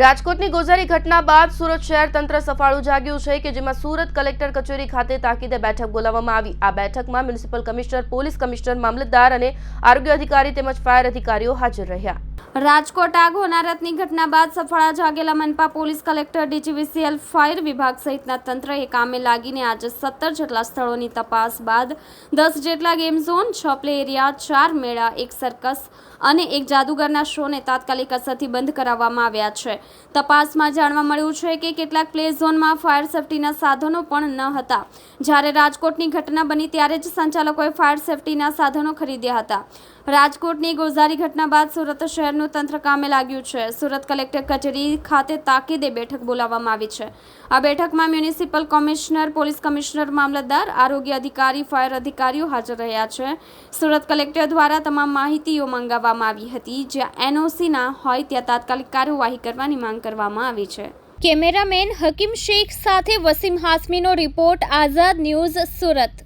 રાજકોટની ગોઝારી ઘટના બાદ સુરત શહેર તંત્ર સફાળું જાગ્યું છે કે જેમાં સુરત કલેક્ટર કચેરી ખાતે તાકીદે બેઠક બોલાવવામાં આવી. આ બેઠકમાં મ્યુનિસિપલ કમિશનર, પોલીસ કમિશનર, મામલતદાર અને આરોગ્ય અધિકારી તેમજ ફાયર અધિકારીઓ હાજર રહ્યા. રાજકોટ આગ હોનારતની ઘટના બાદ સફાળા જાગેલા મનપા પોલીસ કલેક્ટર, ડીજીવીસીએલ, ફાયર વિભાગ સહિતના તંત્રએ કામે લાગીને આજે સત્તર જેટલા સ્થળોની તપાસ બાદ દસ જેટલા ગેમ ઝોન, છ પ્લે એરિયા, ચાર મેળા, એક સર્કસ અને એક જાદુગરના શોને તાત્કાલિક અસરથી બંધ કરાવવામાં આવ્યા છે. તપાસમાં જાણવા મળ્યું છે કે કેટલાક પ્લે ઝોનમાં ફાયર સેફટીના સાધનો પણ ન હતા. જ્યારે રાજકોટની ઘટના બની ત્યારે જ સંચાલકોએ ફાયર સેફટીના સાધનો ખરીદ્યા હતા. રાજકોટની ગોઝારી ઘટના બાદ સુરત શહેરનું તંત્ર કામે લાગ્યું છે. સુરત કલેક્ટર કચેરી ખાતે તાકીદે બેઠક બોલાવવામાં આવી છે. આ બેઠકમાં મ્યુનિસિપલ કમિશનર, પોલીસ કમિશનર, મામલતદાર, આરોગ્ય અધિકારી, ફાયર અધિકારીઓ હાજર રહ્યા છે. સુરત કલેક્ટર દ્વારા તમામ માહિતીઓ મંગાવવામાં આવી હતી. જ્યાં એનઓસીના હોય ત્યાં તાત્કાલિક કાર્યવાહી કરવાની માંગ કરવામાં આવી છે. કેમેરામેન હકીમ શેખ સાથે વસીમ હાસમીનો રિપોર્ટ આઝાદ ન્યૂઝ સુરત.